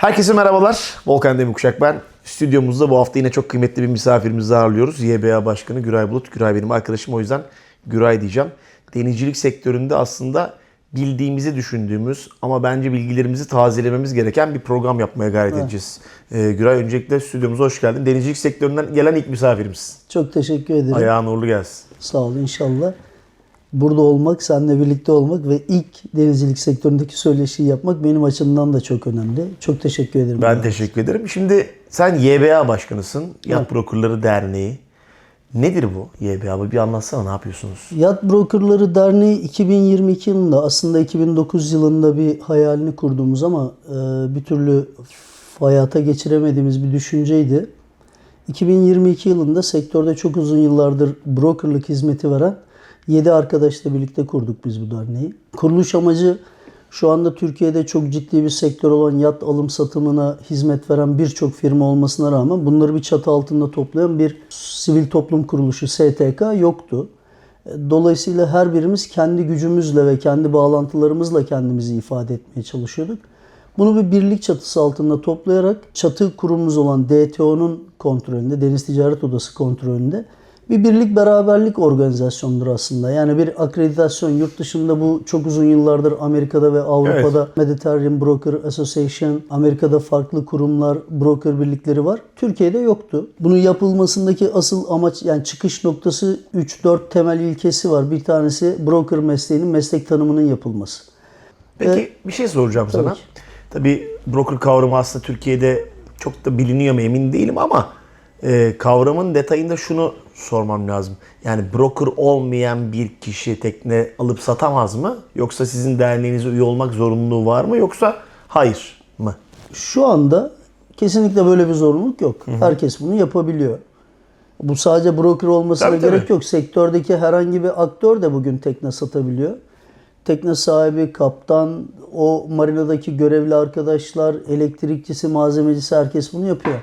Herkese merhabalar. Volkan Demirkuşak ben. Stüdyomuzda bu hafta yine çok kıymetli bir misafirimizi ağırlıyoruz. YBA Başkanı Güray Bulut. Güray benim arkadaşım o yüzden Güray diyeceğim. Denizcilik sektöründe aslında bildiğimizi düşündüğümüz ama bence bilgilerimizi tazelememiz gereken bir program yapmaya gayret edeceğiz. Ee, Güray öncelikle stüdyomuza hoş geldin. Denizcilik sektöründen gelen ilk misafirimiz. Çok teşekkür ederim. Ayağın uğurlu gelsin. Sağ ol inşallah. Burada olmak, seninle birlikte olmak ve ilk denizcilik sektöründeki söyleşiyi yapmak benim açımdan da çok önemli. Çok teşekkür ederim. Ben teşekkür ederim. Şimdi sen YBA başkanısın. Yat Brokerları Derneği. Nedir bu YBA? Bir anlatsana ne yapıyorsunuz? Yat Brokerları Derneği 2022 yılında aslında 2009 yılında bir hayalini kurduğumuz ama e, bir türlü hayata geçiremediğimiz bir düşünceydi. 2022 yılında sektörde çok uzun yıllardır brokerlık hizmeti veren 7 arkadaşla birlikte kurduk biz bu derneği. Kuruluş amacı şu anda Türkiye'de çok ciddi bir sektör olan yat alım satımına hizmet veren birçok firma olmasına rağmen bunları bir çatı altında toplayan bir sivil toplum kuruluşu STK yoktu. Dolayısıyla her birimiz kendi gücümüzle ve kendi bağlantılarımızla kendimizi ifade etmeye çalışıyorduk. Bunu bir birlik çatısı altında toplayarak çatı kurumumuz olan DTO'nun kontrolünde, Deniz Ticaret Odası kontrolünde bir birlik beraberlik organizasyonudur aslında. Yani bir akreditasyon yurt dışında bu çok uzun yıllardır Amerika'da ve Avrupa'da Mediterranean Broker Association, Amerika'da farklı kurumlar, broker birlikleri var. Türkiye'de yoktu. Bunun yapılmasındaki asıl amaç yani çıkış noktası 3-4 temel ilkesi var. Bir tanesi broker mesleğinin meslek tanımının yapılması. Peki bir şey soracağım sana. ki. Tabii broker kavramı aslında Türkiye'de çok da biliniyor mu emin değilim ama e, kavramın detayında şunu sormam lazım. Yani broker olmayan bir kişi tekne alıp satamaz mı? Yoksa sizin derneğinize üye olmak zorunluluğu var mı? Yoksa hayır mı? Şu anda kesinlikle böyle bir zorunluluk yok. Herkes bunu yapabiliyor. Bu sadece broker olmasına Tabii, tabii. gerek yok. Sektördeki herhangi bir aktör de bugün tekne satabiliyor. Tekne sahibi, kaptan, o marinadaki görevli arkadaşlar, elektrikçisi, malzemecisi herkes bunu yapıyor.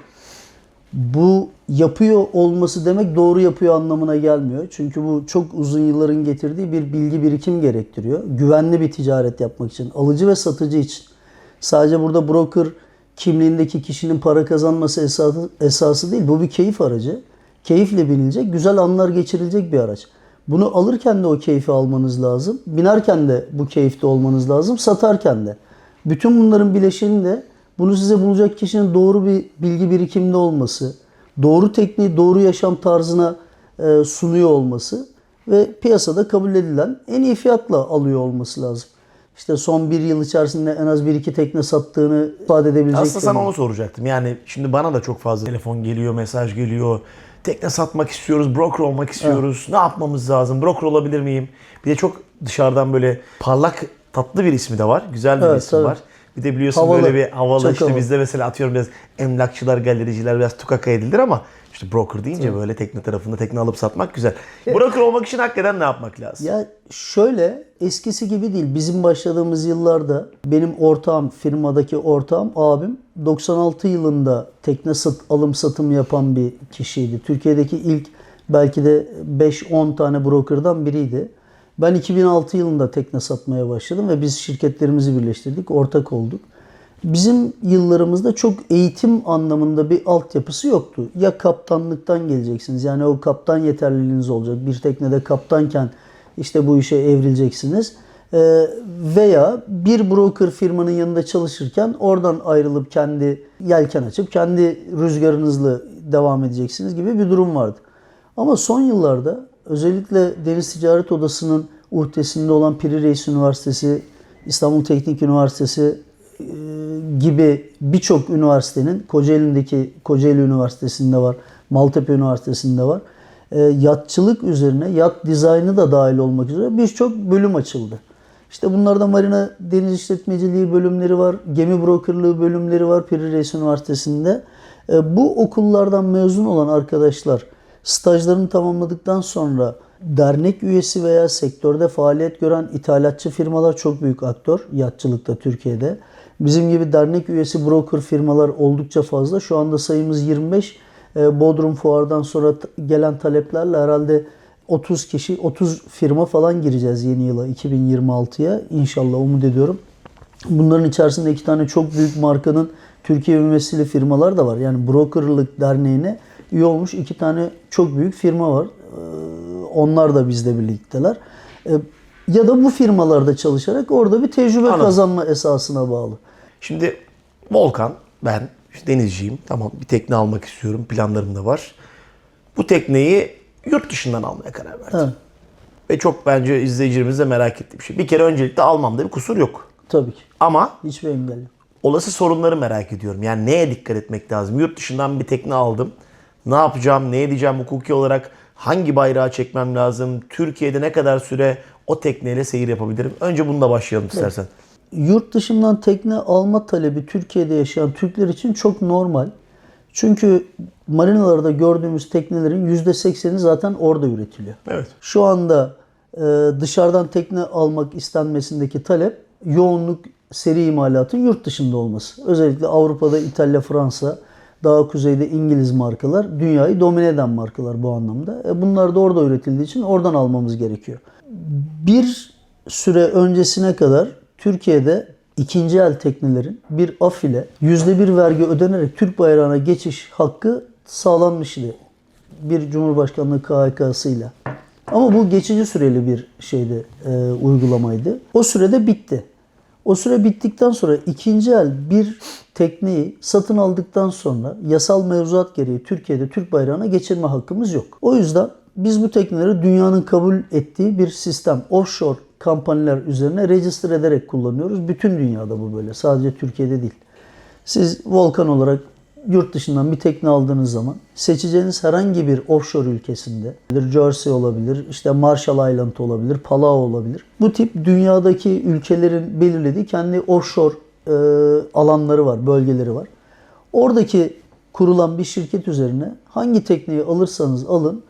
Bu yapıyor olması demek doğru yapıyor anlamına gelmiyor. Çünkü bu çok uzun yılların getirdiği bir bilgi birikim gerektiriyor. Güvenli bir ticaret yapmak için, alıcı ve satıcı için. Sadece burada broker kimliğindeki kişinin para kazanması esası, esası değil. Bu bir keyif aracı. Keyifle binilecek, güzel anlar geçirilecek bir araç. Bunu alırken de o keyfi almanız lazım. Binerken de bu keyifte olmanız lazım. Satarken de. Bütün bunların bileşeni de bunu size bulacak kişinin doğru bir bilgi birikiminde olması, doğru tekniği doğru yaşam tarzına e, sunuyor olması ve piyasada kabul edilen en iyi fiyatla alıyor olması lazım. İşte son bir yıl içerisinde en az bir iki tekne sattığını ifade edebilecek. Aslında sana onu soracaktım. Yani şimdi bana da çok fazla telefon geliyor, mesaj geliyor. Tekne satmak istiyoruz, broker olmak istiyoruz. Ne yapmamız lazım? Broker olabilir miyim? Bir de çok dışarıdan böyle parlak, tatlı bir ismi de var. Güzel bir Evet, isim tabii. var. Bir de biliyorsun Havalı. böyle bir havalı Çok işte havalı. bizde mesela atıyorum biraz emlakçılar, galericiler biraz tukaka edilir ama işte broker deyince böyle tekne tarafında tekne alıp satmak güzel. Broker olmak için hakikaten ne yapmak lazım? Ya şöyle eskisi gibi değil. Bizim başladığımız yıllarda benim ortağım, firmadaki ortağım, abim 96 yılında tekne sat, alım satım yapan bir kişiydi. Türkiye'deki ilk belki de 5-10 tane brokerdan biriydi. Ben 2006 yılında tekne satmaya başladım ve biz şirketlerimizi birleştirdik, ortak olduk. Bizim yıllarımızda çok eğitim anlamında bir altyapısı yoktu. Ya kaptanlıktan geleceksiniz yani o kaptan yeterliliğiniz olacak. Bir teknede kaptanken işte bu işe evrileceksiniz. Ee, veya bir broker firmanın yanında çalışırken oradan ayrılıp kendi yelken açıp kendi rüzgarınızla devam edeceksiniz gibi bir durum vardı. Ama son yıllarda özellikle Deniz Ticaret Odası'nın uhdesinde olan Piri Reis Üniversitesi, İstanbul Teknik Üniversitesi e, gibi birçok üniversitenin Kocaeli'ndeki Kocaeli Üniversitesi'nde var, Maltepe Üniversitesi'nde var. E, yatçılık üzerine, yat dizaynı da dahil olmak üzere birçok bölüm açıldı. İşte bunlarda marina deniz işletmeciliği bölümleri var, gemi brokerlığı bölümleri var Piri Reis Üniversitesi'nde. E, bu okullardan mezun olan arkadaşlar stajlarını tamamladıktan sonra dernek üyesi veya sektörde faaliyet gören ithalatçı firmalar çok büyük aktör yatçılıkta Türkiye'de. Bizim gibi dernek üyesi broker firmalar oldukça fazla. Şu anda sayımız 25. E, Bodrum Fuar'dan sonra gelen taleplerle herhalde 30 kişi, 30 firma falan gireceğiz yeni yıla 2026'ya. İnşallah umut ediyorum. Bunların içerisinde iki tane çok büyük markanın Türkiye mümessili firmalar da var. Yani brokerlık derneğine üye olmuş iki tane çok büyük firma var. Ee, Onlar da bizle birlikteler. Ee, Ya da bu firmalarda çalışarak orada bir tecrübe Anladım. kazanma esasına bağlı. Şimdi Volkan, ben işte denizciyim. Tamam bir tekne almak istiyorum. Planlarım da var. Bu tekneyi yurt dışından almaya karar verdim. Evet, Ve çok bence izleyicilerimiz de merak ettiği bir şey. Bir kere öncelikle almamda bir kusur yok. tabii ki. Ama Hiçbir engel yok. olası sorunları merak ediyorum. Yani neye dikkat etmek lazım? Yurt dışından bir tekne aldım. Ne yapacağım? Ne edeceğim hukuki olarak? Hangi bayrağı çekmem lazım? Türkiye'de ne kadar süre o tekneyle seyir yapabilirim? Önce bununla başlayalım istersen. Yurt dışından tekne alma talebi Türkiye'de yaşayan Türkler için çok normal. Çünkü marinalarda gördüğümüz teknelerin %80'i zaten orada üretiliyor. Evet. Şu anda e, dışarıdan tekne almak istenmesindeki talep yoğunluk seri imalatın yurt dışında olması. Özellikle Avrupa'da İtalya, Fransa, daha kuzeyde İngiliz markalar dünyayı domine eden markalar bu anlamda. E, bunlar da orada üretildiği için oradan almamız gerekiyor. Bir süre öncesine kadar Türkiye'de ikinci el teknelerin bir af ile %1 vergi ödenerek Türk bayrağına geçiş hakkı sağlanmıştı bir Cumhurbaşkanlığı KHK'sıyla. Ama bu geçici süreli bir şeydi, e, uygulamaydı. O sürede bitti. O süre bittikten sonra ikinci el bir tekneyi satın aldıktan sonra yasal mevzuat gereği Türkiye'de Türk bayrağına geçirme hakkımız yok. O yüzden biz bu tekneleri dünyanın kabul ettiği bir sistem, offshore kampanyalar üzerine register ederek kullanıyoruz. Bütün dünyada bu böyle. Sadece Türkiye'de değil. Siz Volkan olarak yurt dışından bir tekne aldığınız zaman seçeceğiniz herhangi bir offshore ülkesinde Jersey olabilir, işte Marshall Island olabilir, Palau olabilir. Bu tip dünyadaki ülkelerin belirlediği kendi offshore e, alanları var, bölgeleri var. Oradaki kurulan bir şirket üzerine hangi tekneyi alırsanız alın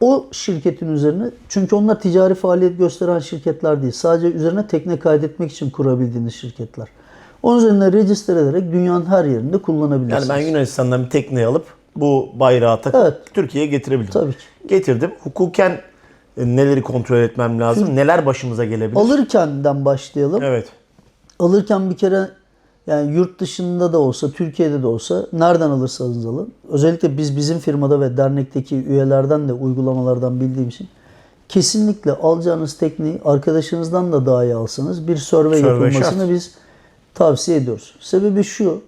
o şirketin üzerine çünkü onlar ticari faaliyet gösteren şirketler değil. Sadece üzerine tekne kaydetmek için kurabildiğiniz şirketler. Onun üzerine register ederek dünyanın her yerinde Yani kullanabilirsiniz. ben Yunanistan'dan bir tekneyi alıp bu bayrağı takıp Evet. Türkiye'ye getirebilirim. Tabii ki. Getirdim. Hukuken e, neleri kontrol etmem lazım? Neler başımıza gelebilir? Alırkenden başlayalım. Evet. Alırken bir kere yani yurt dışında da olsa, Türkiye'de de olsa nereden alırsanız alın. Özellikle biz bizim firmada ve dernekteki üyelerden de uygulamalardan bildiğim için kesinlikle alacağınız tekneyi arkadaşınızdan da daha iyi alsanız bir survey, Survey yapılmasını şart. biz tavsiye ediyoruz. Sebebi şu.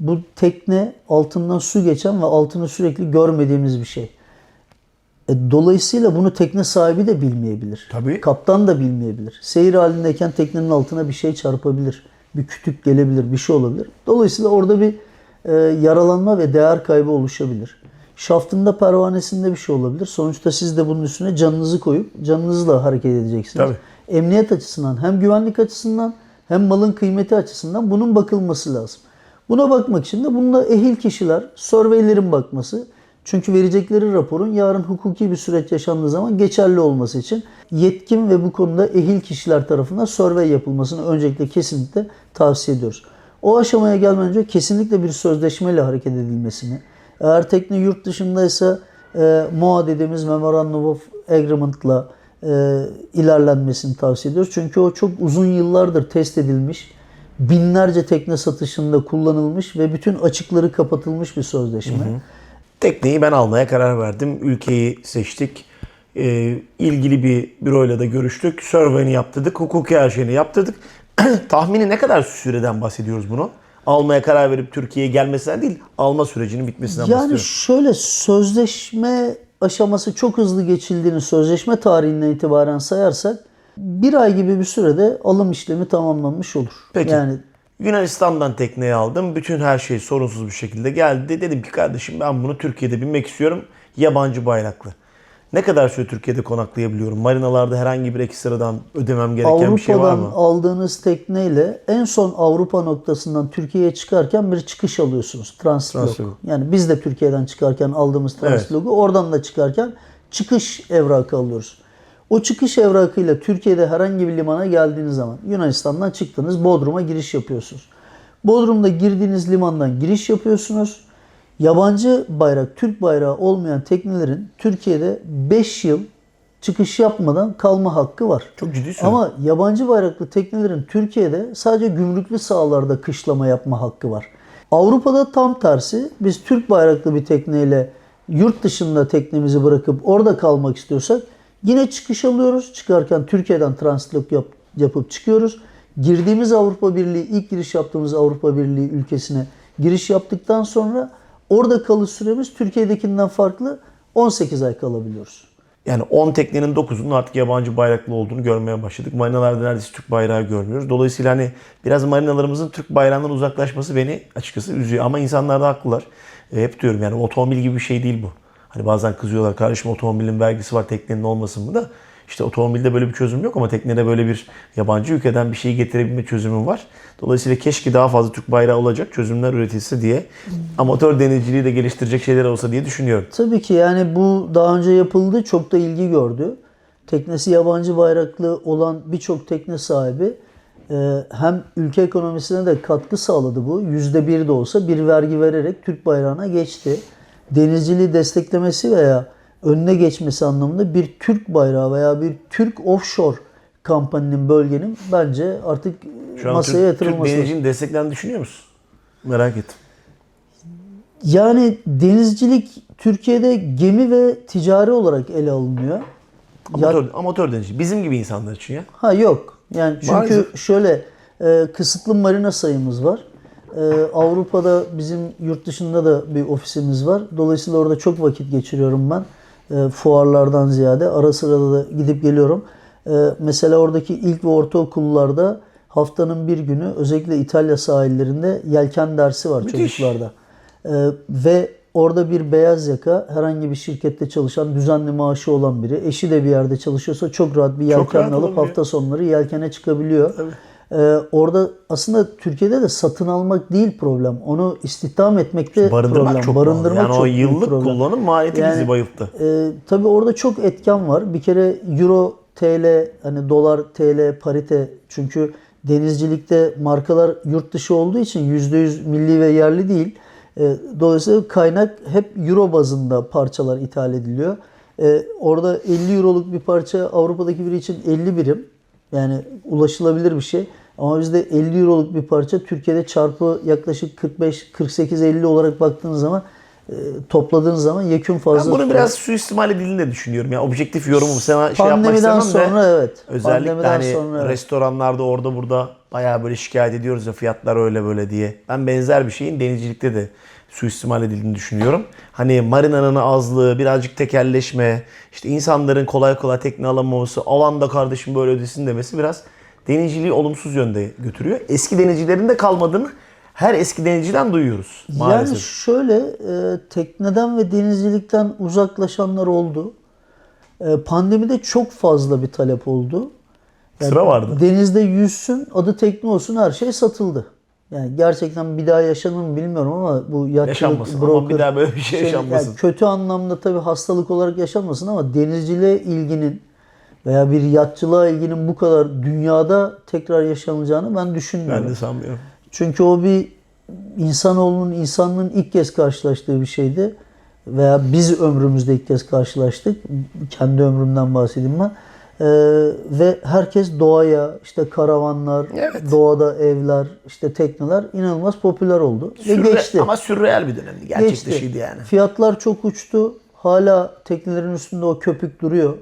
Bu tekne altından su geçen ve altını sürekli görmediğimiz bir şey. E, dolayısıyla bunu tekne sahibi de bilmeyebilir. Tabii. Kaptan da bilmeyebilir. Seyir halindeyken teknenin altına bir şey çarpabilir. Bir kütük gelebilir, bir şey olabilir. Dolayısıyla orada bir e, yaralanma ve değer kaybı oluşabilir. Şaftında pervanesinde bir şey olabilir. Sonuçta siz de bunun üstüne canınızı koyup canınızla hareket edeceksiniz. Tabii. Emniyet açısından hem güvenlik açısından hem malın kıymeti açısından bunun bakılması lazım. Buna bakmak için de bunda ehil kişiler, surveylerin bakması. Çünkü verecekleri raporun yarın hukuki bir süreç yaşandığı zaman geçerli olması için yetkin ve bu konuda ehil kişiler tarafından survey yapılmasını öncelikle kesinlikle tavsiye ediyoruz. O aşamaya gelmeden önce kesinlikle bir sözleşmeyle hareket edilmesini, eğer tekne yurt dışındaysa e, MOA dediğimiz Memorandum of Agreement'la e, ilerlenmesini tavsiye ediyoruz. Çünkü o çok uzun yıllardır test edilmiş, binlerce tekne satışında kullanılmış ve bütün açıkları kapatılmış bir sözleşme. Tekneyi ben almaya karar verdim. Ülkeyi seçtik. Ee, ilgili bir büroyla da görüştük. Survey'ini yaptırdık. Hukuki her şeyini yaptırdık. Tahmini ne kadar süreden bahsediyoruz bunu? Almaya karar verip Türkiye'ye gelmesinden değil, alma sürecinin bitmesinden Yani bahsediyorum. şöyle sözleşme aşaması çok hızlı geçildiğini sözleşme tarihinden itibaren sayarsak bir ay gibi bir sürede alım işlemi tamamlanmış olur. Peki. Yani Yunanistan'dan tekneyi aldım. Bütün her şey sorunsuz bir şekilde geldi. Dedim ki kardeşim ben bunu Türkiye'de binmek istiyorum. Yabancı bayraklı. Ne kadar süre Türkiye'de konaklayabiliyorum? Marinalarda herhangi bir ekstradan ödemem gereken bir şey var Avrupa'dan mı? aldığınız tekneyle en son Avrupa noktasından Türkiye'ye çıkarken bir çıkış alıyorsunuz. Translog. Translog. Yani biz de Türkiye'den çıkarken aldığımız Translog'u oradan da çıkarken çıkış evrakı alıyoruz. O çıkış evrakıyla Türkiye'de herhangi bir limana geldiğiniz zaman Yunanistan'dan çıktınız Bodrum'a giriş yapıyorsunuz. Bodrum'da girdiğiniz limandan giriş yapıyorsunuz. Yabancı bayrak, Türk bayrağı olmayan teknelerin Türkiye'de 5 yıl çıkış yapmadan kalma hakkı var. Çok ciddi süre. Ama yabancı bayraklı teknelerin Türkiye'de sadece gümrüklü sahalarda kışlama yapma hakkı var. Avrupa'da tam tersi. Biz Türk bayraklı bir tekneyle yurt dışında teknemizi bırakıp orada kalmak istiyorsak yine çıkış alıyoruz. Çıkarken Türkiye'den translok yap, yapıp çıkıyoruz. Girdiğimiz Avrupa Birliği, ilk giriş yaptığımız Avrupa Birliği ülkesine giriş yaptıktan sonra orada kalış süremiz Türkiye'dekinden farklı 18 ay kalabiliyoruz. Yani 10 teknenin 9'unun artık yabancı bayraklı olduğunu görmeye başladık. Marinalarda neredeyse Türk bayrağı görmüyoruz. Dolayısıyla hani biraz marinalarımızın Türk bayrağından uzaklaşması beni açıkçası üzüyor. Ama insanlar da haklılar. E, hep diyorum yani otomobil gibi bir şey değil bu. Hani bazen kızıyorlar kardeşim otomobilin vergisi var teknenin olmasın mı da. İşte otomobilde böyle bir çözüm yok ama teknede böyle bir yabancı ülkeden bir şeyi getirebilme çözümü var. Dolayısıyla keşke daha fazla Türk bayrağı olacak çözümler üretilse diye amatör denizciliği de geliştirecek şeyler olsa diye düşünüyorum. Tabii ki yani bu daha önce yapıldı. Çok da ilgi gördü. Teknesi yabancı bayraklı olan birçok tekne sahibi e, hem ülke ekonomisine de katkı sağladı bu. Yüzde bir de olsa bir vergi vererek Türk bayrağına geçti. Denizciliği desteklemesi veya önüne geçmesi anlamında bir Türk bayrağı veya bir Türk offshore kampanyanın bölgenin bence artık Şu an masaya Türk, Türk yatırılması lazım. denizciliğini desteklerini düşünüyor musun? Merak ettim. Yani denizcilik Türkiye'de gemi ve ticari olarak ele alınıyor. Ya- Amatör, amatör denizci. Bizim gibi insanlar için ya. Ha yok. Yani çünkü Maalesef. şöyle e, kısıtlı marina sayımız var. E, Avrupa'da bizim yurt dışında da bir ofisimiz var. Dolayısıyla orada çok vakit geçiriyorum ben. E, fuarlardan ziyade ara sırada da gidip geliyorum. E, mesela oradaki ilk ve ortaokullarda haftanın bir günü özellikle İtalya sahillerinde yelken dersi var Müthiş. çocuklarda. E, ve orada bir beyaz yaka herhangi bir şirkette çalışan düzenli maaşı olan biri eşi de bir yerde çalışıyorsa çok rahat bir yelken alıp hafta sonları yelkene çıkabiliyor. Ee, orada aslında Türkiye'de de satın almak değil problem. Onu istihdam etmekte Barındırmak problem. çok. Barındırmak Yani çok o yıllık problem. kullanım maliyeti Yani- bizi bayılttı. Ee, tabii orada çok etken var. Bir kere euro, TL, hani dolar, TL, parite. Çünkü denizcilikte markalar yurt dışı olduğu için %100 milli ve yerli değil. Ee, dolayısıyla kaynak hep euro bazında parçalar ithal ediliyor. Ee, orada 50 euroluk bir parça Avrupa'daki biri için 50 birim. Yani ulaşılabilir bir şey. Ama bizde 50 euroluk bir parça Türkiye'de çarpı yaklaşık 45 48 50 olarak baktığınız zaman e, topladığınız zaman yekün fazla. Ben bunu tutuyor. biraz suistimal edildiğini de düşünüyorum. Yani objektif yorumum sana şey yapmak istemem de. sonra evet. Özellikle Pandemiden hani sonra restoranlarda orada burada bayağı böyle şikayet ediyoruz ya fiyatlar öyle böyle diye. Ben benzer bir şeyin denizcilikte de suistimal edildiğini düşünüyorum. Hani marinanın azlığı, birazcık tekelleşme, işte insanların kolay kolay tekne alamaması, alanda kardeşim böyle ödesin demesi biraz denizciliği olumsuz yönde götürüyor. Eski denizcilerin de kalmadığını her eski denizciden duyuyoruz maalesef. Yani şöyle e, tekneden ve denizcilikten uzaklaşanlar oldu. E, pandemide çok fazla bir talep oldu. Sıra vardı. Denizde yüzsün, adı tekne olsun her şey satıldı. Yani gerçekten bir daha yaşanır mı bilmiyorum ama bu yatçılık, Yaşanmasın ama broker, bir daha böyle bir şey yaşanmasın. yani kötü anlamda tabii hastalık olarak yaşanmasın ama denizciliğe ilginin veya bir yatçılığa ilginin bu kadar dünyada tekrar yaşanacağını ben düşünmüyorum. Ben de sanmıyorum. Çünkü o bir insanoğlunun, insanlığın ilk kez karşılaştığı bir şeydi. Veya biz ömrümüzde ilk kez karşılaştık. Kendi ömrümden bahsedeyim ben. Ee, ve herkes doğaya, işte karavanlar, Evet. doğada evler, işte tekneler inanılmaz popüler oldu. Ve Sürre- geçti. Ama sürreel bir dönemdi. Gerçek Geçti. dışıydı yani. Fiyatlar çok uçtu. Hala teknelerin üstünde o köpük duruyor.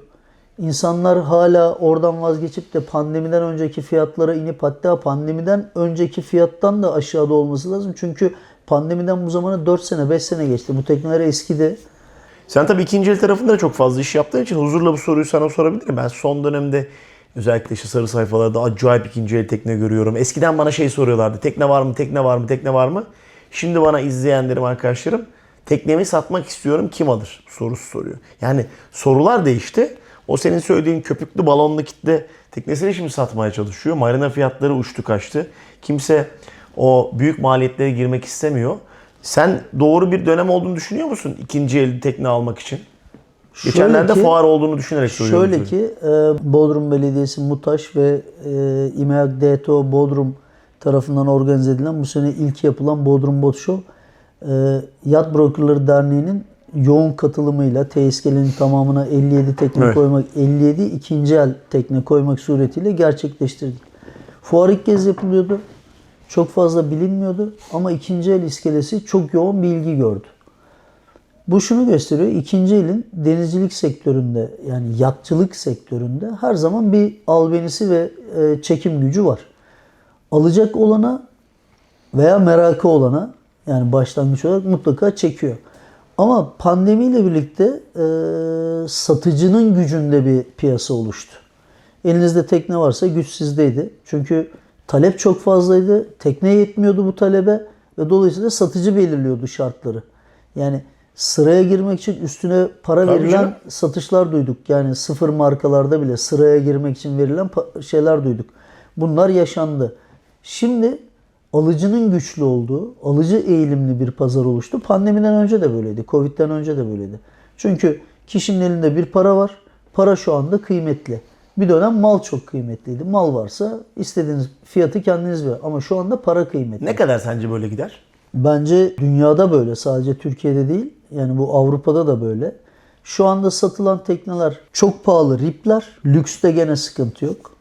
İnsanlar hala oradan vazgeçip de pandemiden önceki fiyatlara inip hatta pandemiden önceki fiyattan da aşağıda olması lazım. Çünkü pandemiden bu zamana 4 sene 5 sene geçti. Bu tekneler eskidi. Sen tabii ikinci el tarafında da çok fazla iş yaptığın için huzurla bu soruyu sana sorabilirim. Ben son dönemde özellikle işte sarı sayfalarda acayip ikinci el tekne görüyorum. Eskiden bana şey soruyorlardı. Tekne var mı, tekne var mı, tekne var mı? Şimdi bana izleyenlerim, arkadaşlarım teknemi satmak istiyorum kim alır sorusu soruyor. Yani sorular değişti. O senin söylediğin köpüklü balonlu kitle teknesini şimdi satmaya çalışıyor. Marina fiyatları uçtu kaçtı. Kimse o büyük maliyetlere girmek istemiyor. Sen doğru bir dönem olduğunu düşünüyor musun ikinci el tekne almak için? Geçenlerde Şöyle ki- fuar olduğunu düşünerek söylüyorum. Şöyle ki e, Bodrum Belediyesi Mutaş ve e, İMEAK DTO Bodrum tarafından organize edilen bu sene ilk yapılan Bodrum Boat Show e, Yat Brokerları Derneği'nin yoğun katılımıyla tesislerin tamamına 57 tekne Evet. koymak, 57 ikinci el tekne koymak suretiyle gerçekleştirdik. Fuar ilk kez yapılıyordu. çok fazla bilinmiyordu ama ikinci el iskelesi çok yoğun bir ilgi gördü. Bu şunu gösteriyor. ikinci elin denizcilik sektöründe yani yatçılık sektöründe her zaman bir albenisi ve e, çekim gücü var. Alacak olana veya merakı olana yani başlangıç olarak mutlaka çekiyor. Ama pandemiyle birlikte e, satıcının gücünde bir piyasa oluştu. Elinizde tekne varsa güç sizdeydi. Çünkü talep çok fazlaydı. Tekne yetmiyordu bu talebe ve dolayısıyla satıcı belirliyordu şartları. Yani sıraya girmek için üstüne para Tabii verilen canım. satışlar duyduk. Yani sıfır markalarda bile sıraya girmek için verilen şeyler duyduk. Bunlar yaşandı. Şimdi alıcının güçlü olduğu, alıcı eğilimli bir pazar oluştu. Pandemiden önce de böyleydi. Covid'den önce de böyleydi. Çünkü kişinin elinde bir para var. Para şu anda kıymetli. Bir dönem mal çok kıymetliydi. Mal varsa istediğiniz fiyatı kendiniz ver. Ama şu anda para kıymetli. Ne kadar sence böyle gider? Bence dünyada böyle sadece Türkiye'de değil yani bu Avrupa'da da böyle. Şu anda satılan tekneler çok pahalı ripler. Lükste gene sıkıntı yok.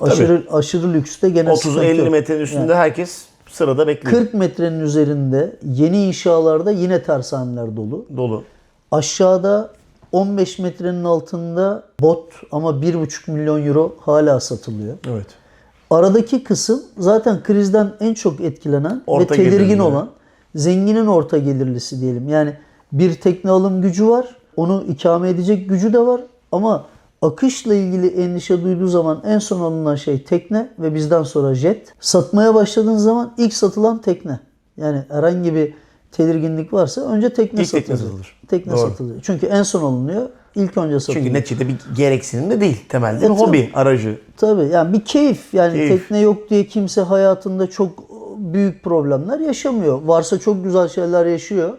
Aşırı aşırı lükste gene sıkıntı 30-50 yok. metrenin üstünde herkes sırada bekliyor. 40 metrenin üzerinde yeni inşalarda yine tersaneler dolu. Dolu. Aşağıda 15 metrenin altında bot ama 1,5 milyon euro hala satılıyor. Evet. Aradaki kısım zaten krizden en çok etkilenen Orta ve tedirgin gelirli. olan zenginin orta gelirlisi diyelim. Yani bir tekne alım gücü var. Onu ikame edecek gücü de var. Ama akışla ilgili endişe duyduğu zaman en son alınan şey tekne ve bizden sonra jet. Satmaya başladığın zaman ilk satılan tekne. Yani herhangi bir tedirginlik varsa önce tekne İlk tekne satılıyor. satılır. Tekne Doğru. satılıyor. Çünkü en son alınıyor. ilk önce satılıyor. Çünkü neticede bir gereksinim de değil. Temelde bir E, hobi aracı. Tabii yani bir keyif yani Keyif. tekne yok diye kimse hayatında çok büyük problemler yaşamıyor. Varsa çok güzel şeyler yaşıyor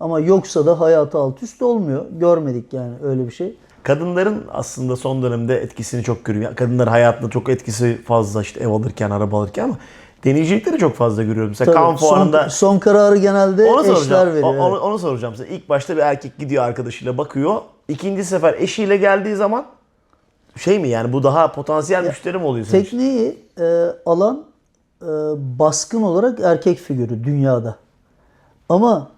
ama yoksa da hayatı alt üst olmuyor. Görmedik yani öyle bir şey. Kadınların aslında son dönemde etkisini çok görüyorum. Kadınlar hayatında çok etkisi fazla işte ev alırken, araba alırken ama deneyicilikte de çok fazla görüyorum. Mesela Tabii, kan fuarında son, son kararı genelde onu eşler soracağım. veriyor. O- Onu, evet. onu soracağım size. İlk başta bir erkek gidiyor arkadaşıyla bakıyor. İkinci sefer eşiyle geldiği zaman şey mi yani bu daha potansiyel müşteri mi oluyor? Tekneyi e, alan e, baskın olarak erkek figürü dünyada. Ama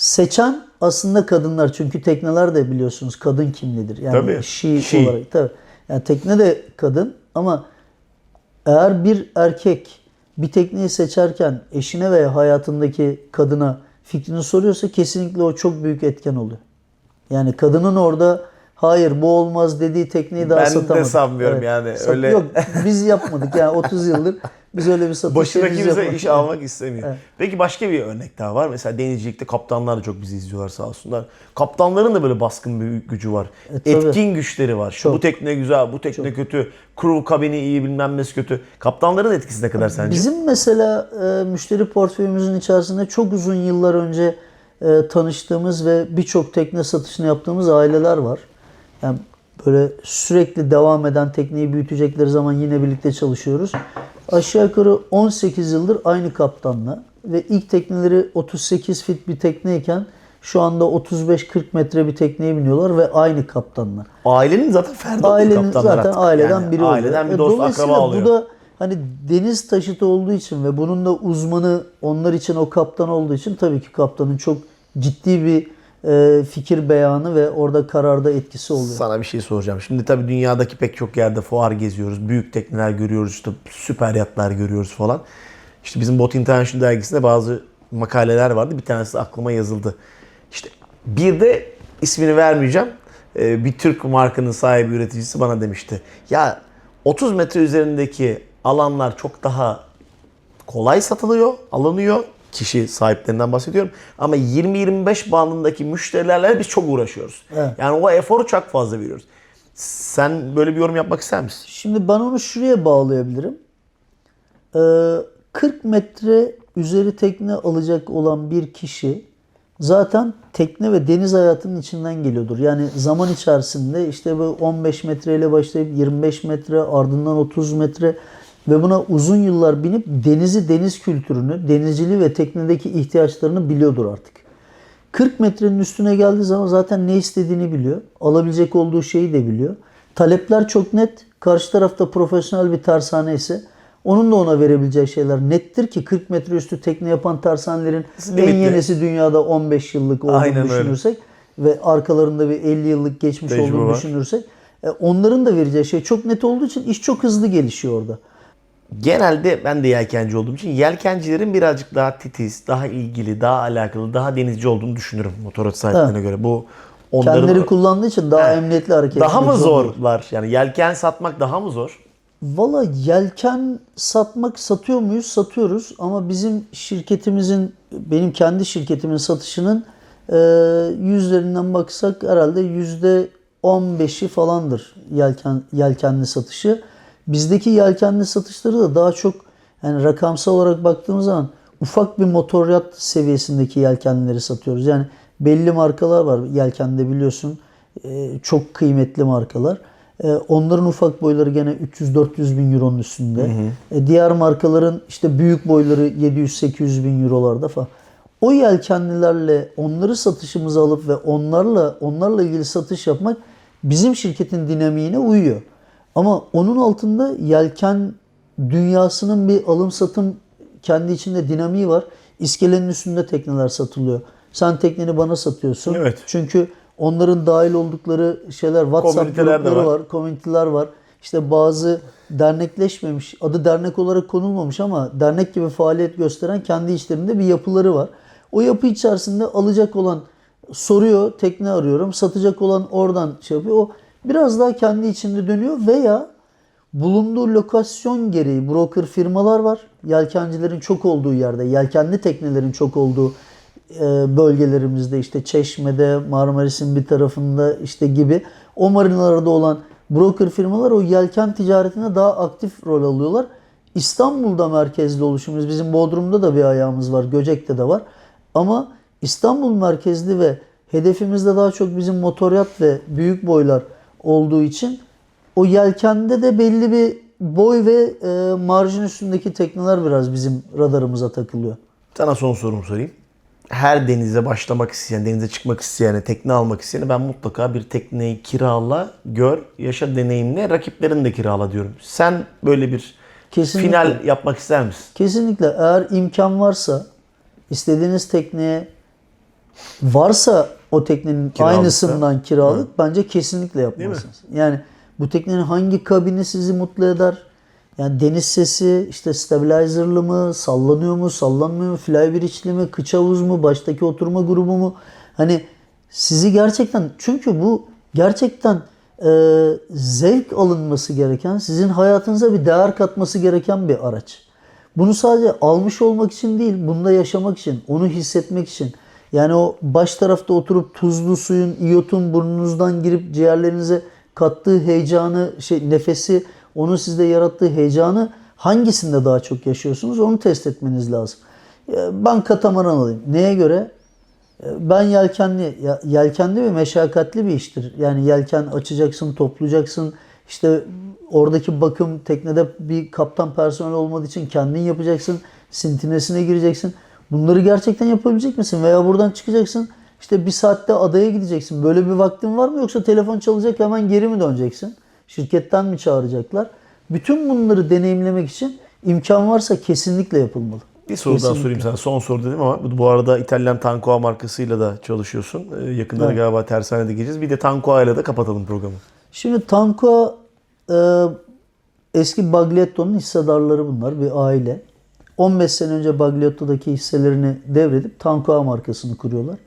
seçen aslında kadınlar. Çünkü tekneler de biliyorsunuz kadın kimlidir. Yani Tabii. she, She. olarak. Tabii. Yani tekne de kadın ama eğer bir erkek bir tekneyi seçerken eşine veya hayatındaki kadına fikrini soruyorsa kesinlikle o çok büyük etken oluyor. Yani kadının orada hayır bu olmaz dediği tekneyi daha Ben de satamadık. sanmıyorum yani, Sat- öyle- Yok biz yapmadık yani 30 yıldır biz öyle bir satış yapmadık. iş almak istemiyor. Peki başka bir örnek daha var. Mesela denizcilikte kaptanlar da çok bizi izliyorlar sağ olsunlar. Kaptanların da böyle baskın bir gücü var. E, tabii. Etkin güçleri var. Şu bu tekne güzel, bu tekne kötü. Crew kabini iyi bilmem nesi kötü. Kaptanların etkisi ne kadar sence? Bizim mesela e, müşteri portföyümüzün içerisinde çok uzun yıllar önce e, tanıştığımız ve birçok tekne satışını yaptığımız aileler var. Yani böyle sürekli devam eden tekneyi büyütecekleri zaman yine birlikte çalışıyoruz. Aşağı yukarı 18 yıldır aynı kaptanla ve ilk tekneleri 38 fit bir tekneyken şu anda 35-40 metre bir tekneye biniyorlar ve aynı kaptanla. Ailenin zaten ferdi Ailenin kaptanlar zaten artık. aileden Yani biri oluyor. Aileden bir E, dost akraba oluyor. Bu da hani deniz taşıtı olduğu için ve bunun da uzmanı onlar için o kaptan olduğu için tabii ki kaptanın çok ciddi bir e, fikir beyanı ve orada kararda etkisi oluyor. Sana bir şey soracağım. Şimdi tabii dünyadaki pek çok yerde fuar geziyoruz. Büyük tekneler görüyoruz. işte süper yatlar görüyoruz falan. İşte bizim Bot International dergisinde bazı makaleler vardı. Bir tanesi aklıma yazıldı. İşte bir de ismini vermeyeceğim. Ee, Bir Türk markanın sahibi üreticisi bana demişti. Ya 30 metre üzerindeki alanlar çok daha kolay satılıyor, alınıyor. Kişi sahiplerinden bahsediyorum. Ama 20-25 bandındaki müşterilerle biz çok uğraşıyoruz. Evet. Yani o eforu çok fazla veriyoruz. Sen böyle bir yorum yapmak ister misin? Şimdi ben onu şuraya bağlayabilirim. Ee, 40 metre üzeri tekne alacak olan bir kişi zaten tekne ve deniz hayatının içinden geliyordur. Yani zaman içerisinde işte bu 15 metreyle başlayıp 25 metre ardından 30 metre ve buna uzun yıllar binip denizi deniz kültürünü, denizciliği ve teknedeki ihtiyaçlarını biliyordur artık. 40 metrenin üstüne geldiği zaman zaten ne istediğini biliyor. Alabilecek olduğu şeyi de biliyor. Talepler çok net. Karşı tarafta profesyonel bir tersane ise Onun da ona verebileceği şeyler nettir ki 40 metre üstü tekne yapan tersanelerin en Limitli. yenisi dünyada 15 yıllık olduğunu Aynen öyle. düşünürsek ve arkalarında bir 50 yıllık geçmiş Tecrübe olduğunu var. düşünürsek e, onların da vereceği şey çok net olduğu için iş çok hızlı gelişiyor orada. Genelde ben de yelkenci olduğum için yelkencilerin birazcık daha titiz, daha ilgili, daha alakalı, daha denizci olduğunu düşünürüm motor sahiplerine göre. Bu onların Kendileri kullandığı için daha Ha. emniyetli hareket daha mı zorlar? Yani yelken satmak daha mı zor? Valla yelken satmak satıyor muyuz? Satıyoruz ama bizim şirketimizin, benim kendi şirketimin satışının e, yüzlerinden baksak herhalde yüzde 15'i falandır yelken yelkenli satışı. Bizdeki yelkenli satışları da daha çok yani rakamsal olarak baktığımız zaman ufak bir motoryat seviyesindeki yelkenlileri satıyoruz. Yani belli markalar var yelkende biliyorsun e, çok kıymetli markalar. E, Onların ufak boyları gene 300-400 bin euronun üstünde. E, Diğer markaların işte büyük boyları 700-800 bin eurolarda falan. O yelkenlilerle onları satışımıza alıp ve onlarla onlarla ilgili satış yapmak bizim şirketin dinamiğine uyuyor. Ama onun altında yelken dünyasının bir alım satım kendi içinde dinamiği var. İskelenin üstünde tekneler satılıyor. Sen tekneni bana satıyorsun. Evet. Çünkü onların dahil oldukları şeyler WhatsApp grupları var. var, komüniteler var. İşte bazı dernekleşmemiş, adı dernek olarak konulmamış ama dernek gibi faaliyet gösteren kendi içlerinde bir yapıları var. O yapı içerisinde alacak olan soruyor, tekne arıyorum. Satacak olan oradan şey yapıyor. O biraz daha kendi içinde dönüyor veya bulunduğu lokasyon gereği broker firmalar var. Yelkencilerin çok olduğu yerde, yelkenli teknelerin çok olduğu e, bölgelerimizde işte Çeşme'de, Marmaris'in bir tarafında işte gibi o marinalarda olan broker firmalar o yelken ticaretine daha aktif rol alıyorlar. İstanbul'da merkezli oluşumuz. Bizim Bodrum'da da bir ayağımız var. Göcek'te de var. Ama İstanbul merkezli ve hedefimizde daha çok bizim motoryat ve büyük boylar olduğu için o yelkende de belli bir boy ve e, marjin üstündeki tekneler biraz bizim radarımıza takılıyor. Sana son sorumu sorayım. Her denize başlamak isteyen, denize çıkmak isteyene, tekne almak isteyene ben mutlaka bir tekneyi kirala, gör, yaşa deneyimle, rakiplerini de kirala diyorum. Sen böyle bir Kesinlikle. final yapmak ister misin? Kesinlikle eğer imkan varsa istediğiniz tekneye varsa o teknenin Kiralıksa. aynısından kiralık bence kesinlikle yapmalısınız. Yani bu teknenin hangi kabini sizi mutlu eder? Yani deniz sesi, işte stabilizerlı mı, sallanıyor mu, sallanmıyor mu, flybridge'li mi, kıç havuz mu, baştaki oturma grubu mu? Hani sizi gerçekten çünkü bu gerçekten e, zevk alınması gereken, sizin hayatınıza bir değer katması gereken bir araç. Bunu sadece almış olmak için değil, bunda yaşamak için, onu hissetmek için. Yani o baş tarafta oturup tuzlu suyun, iyotun burnunuzdan girip ciğerlerinize kattığı heyecanı, şey nefesi, onun sizde yarattığı heyecanı hangisinde daha çok yaşıyorsunuz onu test etmeniz lazım. E, Ben katamaran alayım. Neye göre? E, Ben yelkenli, yelkenli ve meşakkatli bir iştir. Yani yelken açacaksın, toplayacaksın. İşte oradaki bakım teknede bir kaptan personel olmadığı için kendin yapacaksın. Sintinesine gireceksin. Bunları gerçekten yapabilecek misin? Veya buradan çıkacaksın. İşte bir saatte adaya gideceksin. Böyle bir vaktin var mı? Yoksa telefon çalacak hemen geri mi döneceksin? Şirketten mi çağıracaklar? Bütün bunları deneyimlemek için imkan varsa kesinlikle yapılmalı. Bir soru daha sorayım sana. Son soru dedim ama bu- arada İtalyan Tankoa markasıyla da çalışıyorsun. Ee, Yakında da Evet. galiba tersanede gireceğiz. Bir de Tankoa ile de kapatalım programı. Şimdi Tanko e, eski Baglietto'nun hissedarları bunlar. Bir aile. 15 sene önce Baglietto'daki hisselerini devredip Tankoa markasını kuruyorlar.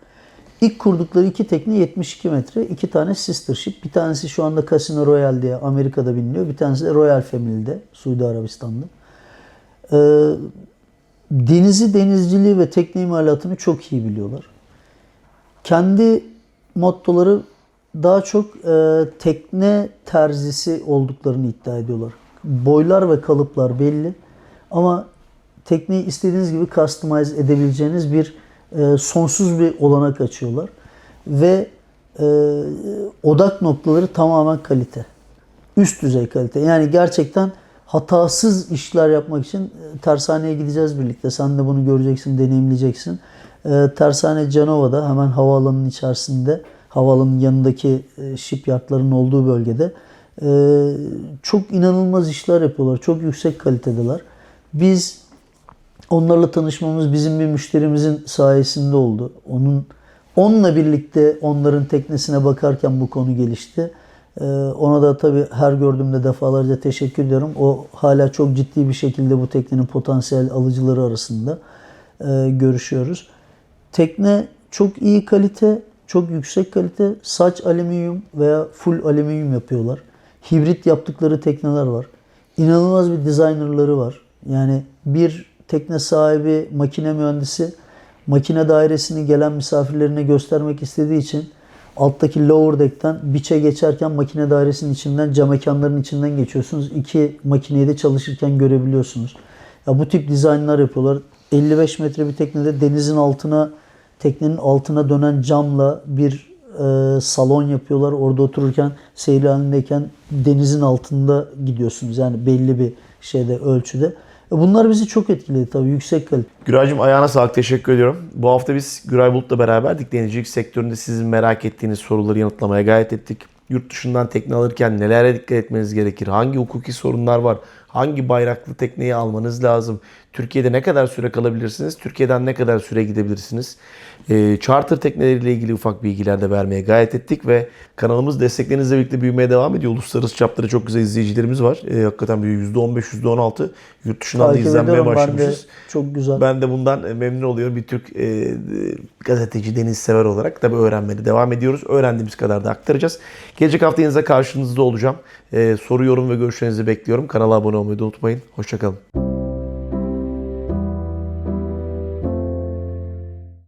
İlk kurdukları iki tekne 72 metre. iki tane sister ship. Bir tanesi şu anda Casino Royale diye Amerika'da biliniyor. Bir tanesi de Royal Family'de Suudi Arabistan'da. E, denizi, denizciliği ve tekne imalatını çok iyi biliyorlar kendi mottoları daha çok e, tekne terzisi olduklarını iddia ediyorlar. Boylar ve kalıplar belli ama tekneyi istediğiniz gibi customize edebileceğiniz bir e, sonsuz bir olanak açıyorlar. Ve e, odak noktaları tamamen kalite. Üst düzey kalite. Yani gerçekten hatasız işler yapmak için e, tersaneye gideceğiz birlikte. Sen de bunu göreceksin, deneyimleyeceksin. E, Tersane Canova'da hemen havaalanının içerisinde, havaalanının yanındaki e, shipyardların olduğu bölgede Ee, çok inanılmaz işler yapıyorlar. Çok yüksek kalitedeler. Biz onlarla tanışmamız bizim bir müşterimizin sayesinde oldu. Onun onunla birlikte onların teknesine bakarken bu konu gelişti. Ee, ona da tabii her gördüğümde defalarca teşekkür ediyorum. O hala çok ciddi bir şekilde bu teknenin potansiyel alıcıları arasında e, görüşüyoruz. Tekne çok iyi kalite, çok yüksek kalite. Saç alüminyum veya full alüminyum yapıyorlar. Hibrit yaptıkları tekneler var. İnanılmaz bir designerları var. Yani bir tekne sahibi, makine mühendisi makine dairesini gelen misafirlerine göstermek istediği için alttaki lower deck'ten biçe geçerken makine dairesinin içinden, cam mekanların içinden geçiyorsunuz. İki makineyi de çalışırken görebiliyorsunuz. Ya bu tip dizaynlar yapıyorlar. 55 metre bir teknede denizin altına, teknenin altına dönen camla bir e, salon yapıyorlar. Orada otururken seyir halindeyken denizin altında gidiyorsunuz. Yani belli bir şeyde ölçüde. E bunlar bizi çok etkiledi tabii yüksek kalite. Güray'cığım ayağına sağlık teşekkür ediyorum. Bu hafta biz Güray Bulut'la beraberdik. Denizcilik sektöründe sizin merak ettiğiniz soruları yanıtlamaya gayret ettik. Yurt dışından tekne alırken nelere dikkat etmeniz gerekir? Hangi hukuki sorunlar var? Hangi bayraklı tekneyi almanız lazım? Türkiye'de ne kadar süre kalabilirsiniz? Türkiye'den ne kadar süre gidebilirsiniz? Ee, charter tekneleriyle ilgili ufak bilgiler de vermeye gayret ettik ve kanalımız desteklerinizle birlikte büyümeye devam ediyor. Uluslararası çapta da çok güzel izleyicilerimiz var. Ee, hakikaten bir %15, %16 yurt dışından da izlenmeye başlamışız. Çok güzel. Ben de bundan e, memnun oluyorum bir Türk e, e, gazeteci, deniz sever olarak. Tabii öğrenmeye devam ediyoruz. Öğrendiğimiz kadar da aktaracağız. Gelecek hafta yine karşınızda olacağım. E, soru, yorum ve görüşlerinizi bekliyorum. Kanala abone olmayı da unutmayın. Hoşçakalın.